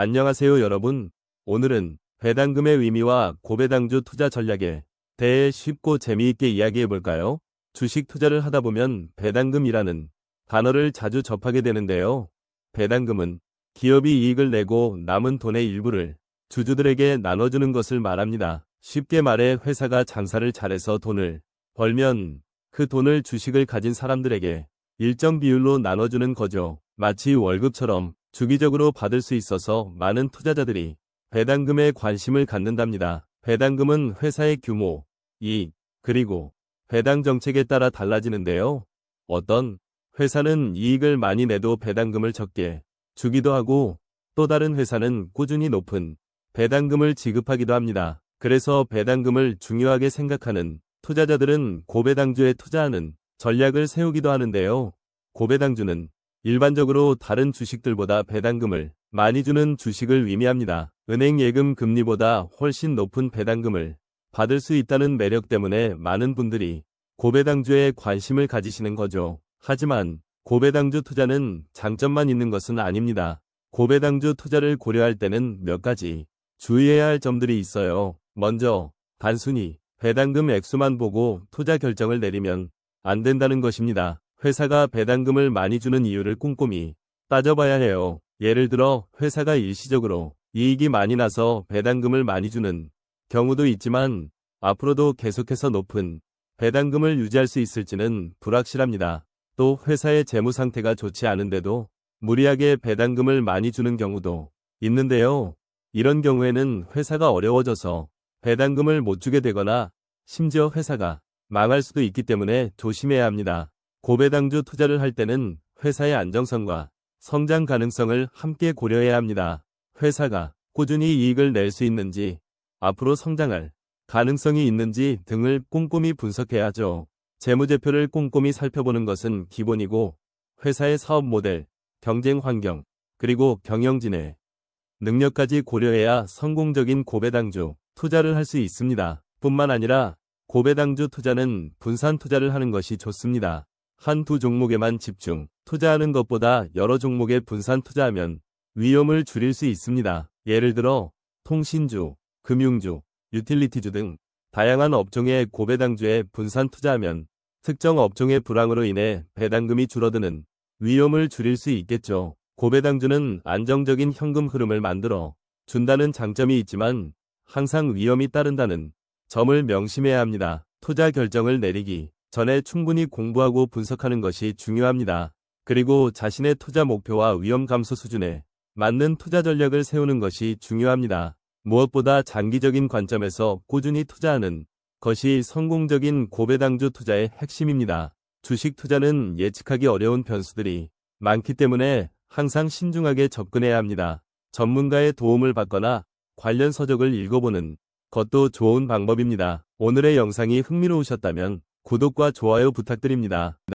안녕하세요 여러분. 오늘은 배당금의 의미와 고배당주 투자 전략에 대해 쉽고 재미있게 이야기해 볼까요? 주식 투자를 하다 보면 배당금이라는 단어를 자주 접하게 되는데요. 배당금은 기업이 이익을 내고 남은 돈의 일부를 주주들에게 나눠주는 것을 말합니다. 쉽게 말해 회사가 장사를 잘해서 돈을 벌면 그 돈을 주식을 가진 사람들에게 일정 비율로 나눠주는 거죠. 마치 월급처럼 주기적으로 받을 수 있어서 많은 투자자들이 배당금에 관심을 갖는답니다. 배당금은 회사의 규모, 이익, 그리고 배당 정책에 따라 달라지는데요. 어떤 회사는 이익을 많이 내도 배당금을 적게 주기도 하고 또 다른 회사는 꾸준히 높은 배당금을 지급하기도 합니다. 그래서 배당금을 중요하게 생각하는 투자자들은 고배당주에 투자하는 전략을 세우기도 하는데요. 고배당주는 일반적으로 다른 주식들보다 배당금을 많이 주는 주식을 의미합니다. 은행 예금 금리보다 훨씬 높은 배당금을 받을 수 있다는 매력 때문에 많은 분들이 고배당주에 관심을 가지시는 거죠. 하지만 고배당주 투자는 장점만 있는 것은 아닙니다. 고배당주 투자를 고려할 때는 몇 가지 주의해야 할 점들이 있어요. 먼저 단순히 배당금 액수만 보고 투자 결정을 내리면 안 된다는 것입니다. 회사가 배당금을 많이 주는 이유를 꼼꼼히 따져봐야 해요. 예를 들어 회사가 일시적으로 이익이 많이 나서 배당금을 많이 주는 경우도 있지만 앞으로도 계속해서 높은 배당금을 유지할 수 있을지는 불확실합니다. 또 회사의 재무 상태가 좋지 않은데도 무리하게 배당금을 많이 주는 경우도 있는데요. 이런 경우에는 회사가 어려워져서 배당금을 못 주게 되거나 심지어 회사가 망할 수도 있기 때문에 조심해야 합니다. 고배당주 투자를 할 때는 회사의 안정성과 성장 가능성을 함께 고려해야 합니다. 회사가 꾸준히 이익을 낼 수 있는지, 앞으로 성장할 가능성이 있는지 등을 꼼꼼히 분석해야 하죠. 재무제표를 꼼꼼히 살펴보는 것은 기본이고, 회사의 사업 모델, 경쟁 환경, 그리고 경영진의 능력까지 고려해야 성공적인 고배당주 투자를 할 수 있습니다. 뿐만 아니라 고배당주 투자는 분산 투자를 하는 것이 좋습니다. 한 두 종목에만 집중 투자하는 것보다 여러 종목에 분산 투자하면 위험을 줄일 수 있습니다. 예를 들어 통신주, 금융주, 유틸리티주 등 다양한 업종의 고배당주에 분산 투자하면 특정 업종의 불황으로 인해 배당금이 줄어드는 위험을 줄일 수 있겠죠. 고배당주는 안정적인 현금 흐름을 만들어 준다는 장점이 있지만 항상 위험이 따른다는 점을 명심해야 합니다. 투자 결정을 내리기 전에 충분히 공부하고 분석하는 것이 중요합니다. 그리고 자신의 투자 목표와 위험 감소 수준에 맞는 투자 전략을 세우는 것이 중요합니다. 무엇보다 장기적인 관점에서 꾸준히 투자하는 것이 성공적인 고배당주 투자의 핵심입니다. 주식 투자는 예측하기 어려운 변수들이 많기 때문에 항상 신중하게 접근해야 합니다. 전문가의 도움을 받거나 관련 서적을 읽어보는 것도 좋은 방법입니다. 오늘의 영상이 흥미로우셨다면 구독과 좋아요 부탁드립니다.